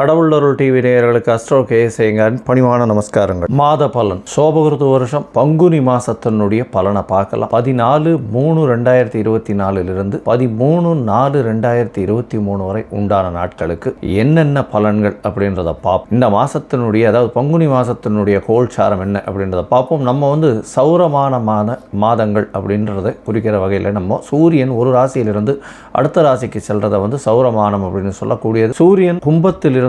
கடவுளருள் TV நேயர்களுக்கு astro கேசேங்கன் பணிவான நமஸ்காரங்கள். மாத பலன். சோபகிருத்து வருஷம் பங்குனி மாசத்தினுடைய பலனை பார்க்கலாம். பதினாலு மூணு ரெண்டாயிரத்தி இருபத்தி நாலுலிருந்து பதிமூணு நாலு ரெண்டாயிரத்தி இருபத்தி மூணு வரை உண்டான நாட்களுக்கு என்னென்ன பலன்கள் அப்படின்றத பார்ப்போம் இந்த மாசத்தினுடைய அதாவது பங்குனி மாசத்தினுடைய கோல்சாரம் என்ன அப்படின்றத பார்ப்போம் நம்ம வந்து சௌரமான மாத மாதங்கள் அப்படின்றத குறிக்கிற வகையில் நம்ம சூரியன் ஒரு ராசியிலிருந்து அடுத்த ராசிக்கு செல்றதை வந்து சௌரமானம் அப்படின்னு சொல்லக்கூடியது. சூரியன் கும்பத்திலிருந்து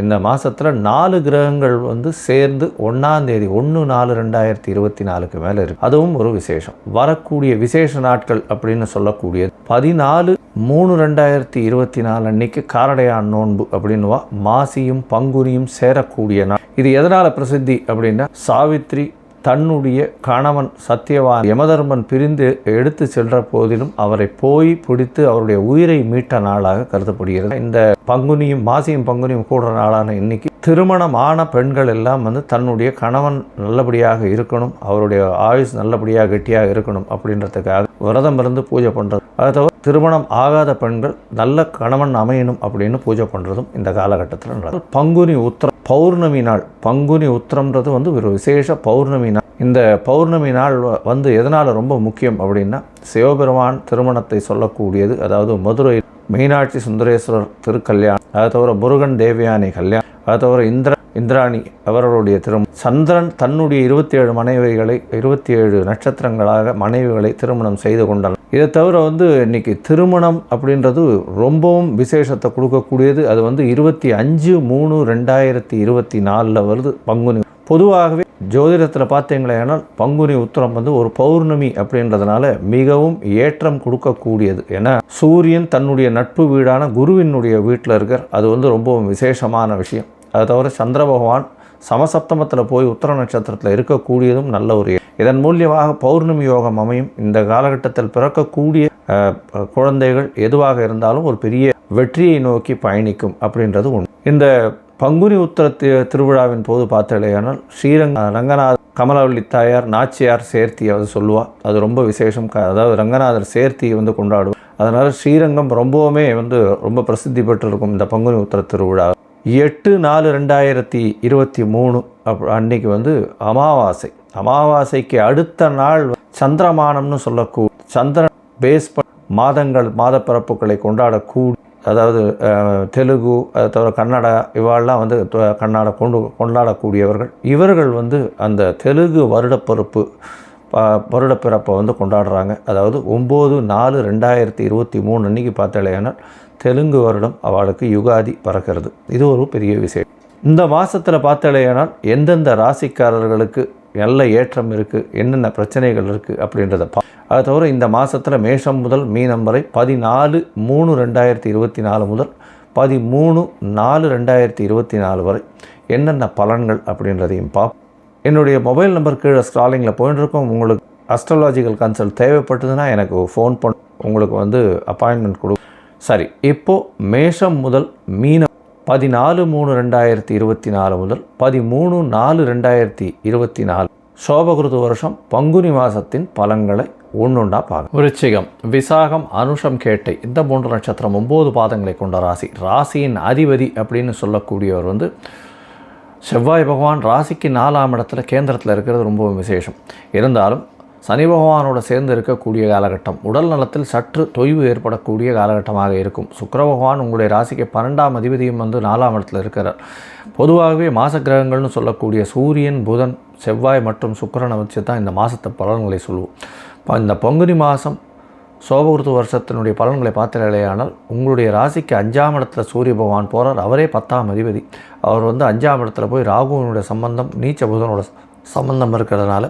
இந்த மாதத்தில் நாலு கிரகங்கள் வந்து சேர்ந்து ஒன்றாந்தேதி ஒன்று நாலு ரெண்டாயிரத்தி இருபத்தி நாலுக்கு மேலே இருக்குது அதுவும் ஒரு விசேஷம். வரக்கூடிய விசேஷ நாட்கள் அப்படின்னு சொல்லக்கூடியது. பதினாலு மூணு ரெண்டாயிரத்தி இருபத்தி நாலு அன்னைக்கு காரடையான் நோன்பு அப்படின்னுவா. மாசியும் பங்குனியும் சேரக்கூடிய நாள். இது எதனால் பிரசித்தி அப்படின்னா சாவித்ரி தன்னுடைய கணவன் சத்தியவான் யமதர்மன் பிரிந்து எடுத்து சென்ற போதிலும் அவரை போய் பிடித்து அவருடைய உயிரை மீட்ட நாளாக கருதப்படுகிறது. இந்த பங்குனியும் மாசியும் பங்குனியும் கூடுற நாளான இன்னைக்கு திருமணமான பெண்கள் எல்லாம் வந்து தன்னுடைய கணவன் நல்லபடியாக இருக்கணும் அவருடைய ஆயுஸ் நல்லபடியாக கெட்டியாக இருக்கணும் அப்படின்றதுக்காக விரதம் இருந்து பூஜை பண்ணுறது அதை தவிர திருமணம் ஆகாத பெண்கள் நல்ல கணவன் அமையணும் அப்படின்னு பூஜை பண்ணுறதும் இந்த காலகட்டத்தில் நடக்கும் பங்குனி உத்திரம் பௌர்ணமி நாள் பங்குனி உத்திரம்ன்றது வந்து ஒரு விசேஷ பௌர்ணமி நாள். இந்த பௌர்ணமி நாள் வ- வந்து எதனால் ரொம்ப முக்கியம் அப்படின்னா சிவபெருமான் திருமணத்தை சொல்லக்கூடியது அதாவது மதுரை மீனாட்சி சுந்தரேஸ்வரர் திருக்கல்யாணம் அதை தவிர முருகன் தேவயானி கல்யாணம் அதை தவிர இந்திர இந்திராணி அவர்களுடைய திருமணம் சந்திரன் தன்னுடைய இருபத்தி ஏழு மனைவிகளை இருபத்தி ஏழு நட்சத்திரங்களாக மனைவிகளை திருமணம் செய்து கொண்டார் இதை தவிர வந்து இன்னைக்கு திருமணம் அப்படின்றது ரொம்பவும் விசேஷத்தை கொடுக்கக்கூடியது. அது வந்து இருபத்தி அஞ்சு மூணு ரெண்டாயிரத்தி இருபத்தி நாலில் வருது பங்குனி. பொதுவாகவே ஜோதிடத்தில் பார்த்தீங்களேனால் பங்குனி உத்தரம் வந்து ஒரு பௌர்ணமி அப்படின்றதுனால மிகவும் ஏற்றம் கொடுக்கக்கூடியது. ஏன்னா சூரியன் தன்னுடைய நட்பு வீடான குருவினுடைய வீட்டில் இருக்கிற அது வந்து ரொம்பவும் விசேஷமான விஷயம். அதை தவிர சந்திர பகவான் சமசப்தமத்தில் போய் உத்தர நட்சத்திரத்தில் இருக்கக்கூடியதும் நல்ல ஒரு இதன் மூலியமாக பௌர்ணமி யோகம் அமையும். இந்த காலகட்டத்தில் பிறக்கக்கூடிய குழந்தைகள் எதுவாக இருந்தாலும் ஒரு பெரிய வெற்றியை நோக்கி பயணிக்கும் அப்படின்றது உண்டு இந்த பங்குனி உத்திர திருவிழாவின் போது பார்த்தலையானால் ஸ்ரீரங்க ரங்கநாத கமலவள்ளி தாயார் நாச்சியார் சேர்த்தி அது சொல்லுவாள் அது ரொம்ப விசேஷம். அதாவது ரங்கநாதர் சேர்த்தியை வந்து கொண்டாடுவோம் அதனால் ஸ்ரீரங்கம் ரொம்பவுமே வந்து ரொம்ப பிரசித்தி பெற்றிருக்கும் இந்த பங்குனி உத்தர திருவிழா. எட்டு நாலு ரெண்டாயிரத்தி இருபத்தி மூணு அப் அன்னைக்கு வந்து அமாவாசை. அமாவாசைக்கு அடுத்த நாள் சந்திரமானம்னு சொல்லக்கூடிய சந்திரன் பேஸ் ப- மாதங்கள் மாதப்பிறப்புகளை கொண்டாடக்கூடி அதாவது தெலுங்கு அதை தவிர கன்னடா இவாளெல்லாம் வந்து த- கன்னடா கொண்டு கொண்டாடக்கூடியவர்கள். இவர்கள் வந்து அந்த தெலுங்கு வருடப்பிறப்பு ப- வருடப்பிறப்பை வந்து கொண்டாடுறாங்க. அதாவது ஒம்பது நாலு ரெண்டாயிரத்தி இருபத்தி மூணு அன்றைக்கி பார்த்தாலேனால் தெலுங்கு வருடம் அவளுக்கு யுகாதி பறக்கிறது. இது ஒரு பெரிய விஷயம் இந்த மாதத்தில் பார்த்தாலேயானால் எந்தெந்த ராசிக்காரர்களுக்கு நல்ல ஏற்றம் இருக்குது என்னென்ன பிரச்சனைகள் இருக்குது அப்படின்றத பா அதை தவிர இந்த மாதத்தில் மேஷம் முதல் மீனம் வரை பதினாலு மூணு ரெண்டாயிரத்தி இருபத்தி நாலு முதல் பதிமூணு நாலு ரெண்டாயிரத்தி இருபத்தி நாலு வரை என்னென்ன பலன்கள் அப்படின்றதையும் பா என்னுடைய மொபைல் நம்பர் கீழே ஸ்க்ராலிங்கில் போயிட்டு இருக்கோம் உங்களுக்கு அஸ்ட்ராலாஜிக்கல் கன்சல்ட் தேவைப்பட்டதுன்னா எனக்கு ஃபோன் பண்ண உங்களுக்கு வந்து அப்பாயின்மெண்ட் கொடு சரி இப்போது மேஷம் முதல் மீனம் பதினாலு மூணு ரெண்டாயிரத்தி இருபத்தி நாலு முதல் பதிமூணு நாலு ரெண்டாயிரத்தி இருபத்தி நாலு. சோபகிருது வருஷம் பங்குனி மாதத்தின் பலன்களை ஒன்றுண்டா பார்க்க விருச்சிகம் விசாகம் அனுஷம் கேட்டை இந்த மூன்று நட்சத்திரம் ஒம்பது பாதங்களை கொண்ட ராசி. ராசியின் அதிபதி அப்படின்னு சொல்லக்கூடியவர் வந்து செவ்வாய் பகவான். ராசிக்கு நாலாம் இடத்துல கேந்திரத்தில் இருக்கிறது ரொம்பவும் விசேஷம். இருந்தாலும் சனி பகவானோட சேர்ந்து இருக்கக்கூடிய காலகட்டம். உடல் நலத்தில் சற்று தொய்வு ஏற்படக்கூடிய காலகட்டமாக இருக்கும். சுக்கர பகவான் உங்களுடைய ராசிக்கு பன்னெண்டாம் அதிபதியும் வந்து நாலாம் இடத்துல இருக்கிறார். பொதுவாகவே மாச கிரகங்கள்னு சொல்லக்கூடிய சூரியன் புதன் செவ்வாய் மற்றும் சுக்கிரனை வச்சு தான் இந்த மாதத்தை பலன்களை சொல்லுவோம். இப்போ இந்த பங்குனி மாதம் சோபகிருத்து வருஷத்தினுடைய பலன்களை பார்த்தாலேயானால் உங்களுடைய ராசிக்கு அஞ்சாம் இடத்துல சூரிய பகவான் போகிறார் அவரே பத்தாம் அதிபதி. அவர் வந்து அஞ்சாம் இடத்துல போய் ராகுவனுடைய சம்பந்தம் நீச்ச புதனோட சம்பந்தம் இருக்கிறதுனால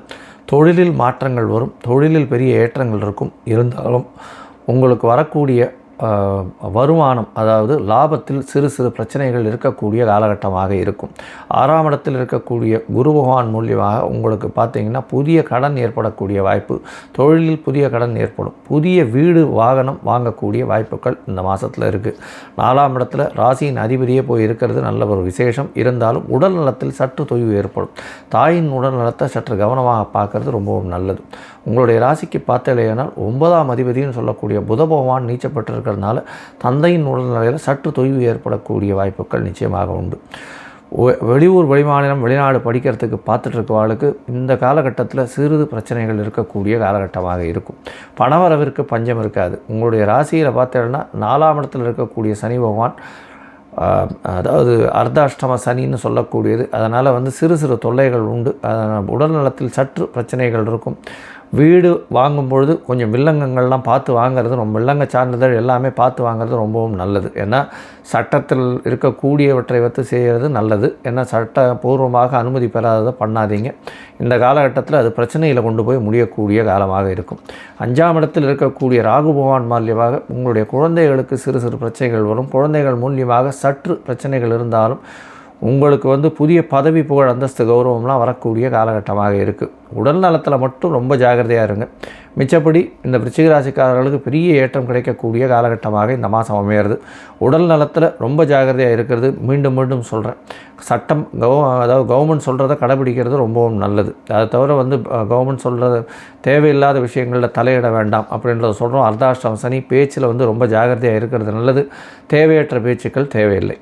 தொழிலில் மாற்றங்கள் வரும் தொழிலில் பெரிய ஏற்றங்கள் இருக்கும். இருந்தாலும் உங்களுக்கு வரக்கூடிய வருமானம் அதாவது லாபத்தில் சிறு சிறு பிரச்சனைகள் இருக்கக்கூடிய காலகட்டமாக இருக்கும். ஆறாம் இடத்தில் இருக்கக்கூடிய குரு பகவான் மூலியமாக உங்களுக்கு பார்த்தீங்கன்னா புதிய கடன் ஏற்படக்கூடிய வாய்ப்பு தொழிலில் புதிய கடன் ஏற்படும். புதிய வீடு வாகனம் வாங்கக்கூடிய வாய்ப்புகள் இந்த மாதத்தில் இருக்குது நாலாம் இடத்துல ராசியின் அதிபதியே போய் இருக்கிறது நல்ல ஒரு விசேஷம். இருந்தாலும் உடல் நலத்தில் சற்று தொய்வு ஏற்படும். தாயின் உடல் நலத்தை சற்று கவனமாக பார்க்கறது ரொம்பவும் நல்லது. உங்களுடைய ராசிக்கு பார்த்தலையானால் ஒன்பதாம் அதிபதினு சொல்லக்கூடிய புத பகவான் இருக்கிறதுனால தந்தையின் உடல்நிலையில் சற்று தொய்வு ஏற்படக்கூடிய வாய்ப்புகள் நிச்சயமாக உண்டு. வெளியூர் வெளிமாநிலம் வெளிநாடு படிக்கிறதுக்கு பார்த்துட்டு இருக்கவாளுக்கு இந்த காலகட்டத்தில் சிறிது பிரச்சனைகள் இருக்கக்கூடிய காலகட்டமாக இருக்கும். பணவரவிற்கு பஞ்சம் இருக்காது. உங்களுடைய ராசியில் பார்த்தீங்கன்னா நாலாம் இடத்தில் இருக்கக்கூடிய சனி பகவான் அதாவது அர்த்தாஷ்டம சனின்னு சொல்லக்கூடியது. அதனால் வந்து சிறு சிறு தொல்லைகள் உண்டு. அதனால் உடல்நலத்தில் சற்று பிரச்சனைகள் இருக்கும். வீடு வாங்கும்பொழுது கொஞ்சம் வில்லங்கங்கள்லாம் பார்த்து வாங்குறது ரொம்ப வில்லங்க சான்றிதழ் எல்லாமே பார்த்து வாங்குறது ரொம்பவும் நல்லது. ஏன்னா சட்டத்தில் இருக்கக்கூடியவற்றை வைத்து செய்கிறது நல்லது. ஏன்னா சட்டபூர்வமாக அனுமதி பெறாததை பண்ணாதீங்க. இந்த காலகட்டத்தில் அது பிரச்சனையில் கொண்டு போய் முடியக்கூடிய காலமாக இருக்கும். அஞ்சாம் இடத்தில் இருக்கக்கூடிய ராகு பகவான் மூலியமாக உங்களுடைய குழந்தைகளுக்கு சிறு சிறு பிரச்சனைகள் வரும். குழந்தைகள் மூலியமாக சற்று பிரச்சனைகள் இருந்தாலும் உங்களுக்கு வந்து புதிய பதவி புகழ் அந்தஸ்து கௌரவம்லாம் வரக்கூடிய காலகட்டமாக இருக்குது உடல் நலத்தில் மட்டும் ரொம்ப ஜாகிரதையாக இருங்க. மிச்சப்படி இந்த விருச்சிக ராசிக்காரர்களுக்கு பெரிய ஏற்றம் கிடைக்கக்கூடிய காலகட்டமாக இந்த மாதம் அமையிறது. உடல் நலத்தில் ரொம்ப ஜாகிரதையாக இருக்கிறது. மீண்டும் மீண்டும் சொல்கிறேன் சட்டம் கவ அதாவது கவர்மெண்ட் சொல்கிறத கடைபிடிக்கிறது ரொம்பவும் நல்லது. அதை தவிர வந்து கவர்மெண்ட் சொல்கிறது தேவையில்லாத விஷயங்களில் தலையிட வேண்டாம் அப்படின்றத சொல்கிறோம் அர்த்தாஷ்டம் சனி பேச்சில் வந்து ரொம்ப ஜாகிரதையாக இருக்கிறது நல்லது. தேவையற்ற பேச்சுக்கள் தேவையில்லை.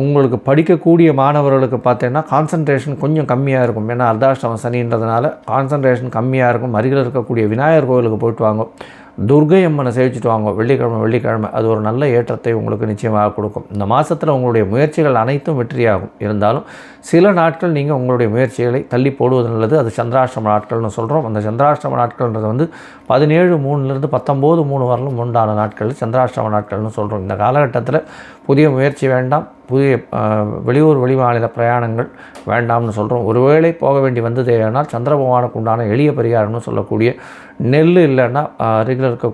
உங்களுக்கு படிக்கக்கூடிய மாணவர்களுக்கு பார்த்தீங்கன்னா கான்சன்ட்ரேஷன் கொஞ்சம் கம்மியாக இருக்கும். ஏன்னா அர்த்தாஷ்டம சனின்றதுனால கான்சன்ட்ரேஷன் கம்மியாக இருக்கும். அருகில் இருக்கக்கூடிய விநாயகர் கோவிலுக்கு போயிட்டு வாங்க. துர்கை அம்மனை சேவிச்சுட்டு வாங்க. வெள்ளிக்கிழமை வெள்ளிக்கிழமை. அது ஒரு நல்ல ஏற்றத்தை உங்களுக்கு நிச்சயமாக கொடுக்கும். இந்த மாதத்தில் உங்களுடைய முயற்சிகள் அனைத்தும் வெற்றியாகும். இருந்தாலும் சில நாட்கள் நீங்கள் உங்களுடைய முயற்சிகளை தள்ளி போடுவது நல்லது. அது சந்திராஷ்டம நாட்கள்னு சொல்கிறோம் அந்த சந்திராஷ்டம நாட்கள்ன்றது வந்து பதினேழு மூணுலேருந்து பத்தொம்போது மூணு வரலும் உண்டான நாட்கள். சந்திராஷ்டம நாட்கள்னு சொல்கிறோம் இந்த காலகட்டத்தில் புதிய முயற்சி வேண்டாம். புதிய வெளியூர் வெளியூர் வெளிமாநில பிரயாணங்கள் வேண்டாம்னு சொல்கிறோம் ஒருவேளை போக வேண்டி வந்ததேனால் சந்திர பகவானுக்கு உண்டான எளிய பரிகாரம்னு சொல்லக்கூடிய நெல் இல்லைன்னா அருகில் இருக்க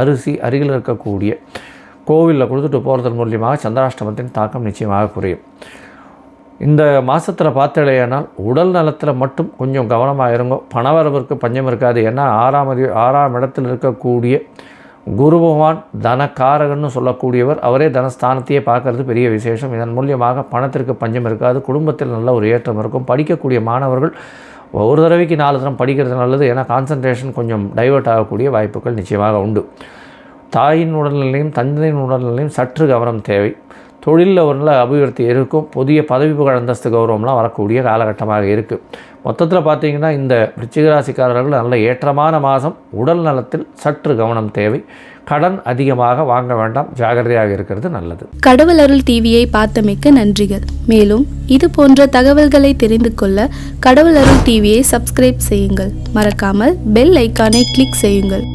அரிசி அருகில் இருக்கக்கூடிய கோவிலில் கொடுத்துட்டு போகிறதன் மூலியமாக சந்திராஷ்டமத்தின் தாக்கம் நிச்சயமாக குறையும். இந்த மாதத்தில் பார்த்தலையானால் உடல் நலத்தில் மட்டும் கொஞ்சம் கவனமாக இருங்க. பணவரவிற்கு பஞ்சம் இருக்காது. ஏன்னா ஆறாம் ஆறாம் இடத்தில் இருக்கக்கூடிய குரு பகவான் தனக்காரகன்னு சொல்லக்கூடியவர் அவரே தனஸ்தானத்தையே பார்க்கறது பெரிய விசேஷம். இதன் மூலியமாக பணத்திற்கு பஞ்சம் இருக்காது குடும்பத்தில் நல்ல ஒரு ஏற்றம் இருக்கும். படிக்கக்கூடிய மாணவர்கள் ஒரு தடவைக்கு நாலு தரம் படிக்கிறது நல்லது ஏன்னா கான்சன்ட்ரேஷன் கொஞ்சம் டைவர்ட் ஆகக்கூடிய வாய்ப்புகள் நிச்சயமாக உண்டு. தாயின் உடல்நிலையும் தந்தையின் உடல்நிலையும் சற்று கவனம் தேவை. தொழிலில் ஒரு நல்ல அபிவிருத்தி இருக்கும். புதிய பதவி புகழ் அந்தஸ்து கௌரவம்லாம் வரக்கூடிய காலகட்டமாக இருக்குது மொத்தத்தில் பார்த்தீங்கன்னா இந்த விருச்சிகராசிக்காரர்கள் நல்ல ஏற்றமான மாதம். உடல் நலத்தில் சற்று கவனம் தேவை. கடன் அதிகமாக வாங்க வேண்டாம். ஜாகிரதையாக இருக்கிறது நல்லது. கடவுள் அருள் டிவியை பார்த்தமைக்க நன்றிகள். மேலும் இது போன்ற தகவல்களை தெரிந்து கொள்ள கடவுள் அருள் டிவியை சப்ஸ்கிரைப் செய்யுங்கள். மறக்காமல் பெல் ஐக்கானை கிளிக் செய்யுங்கள்.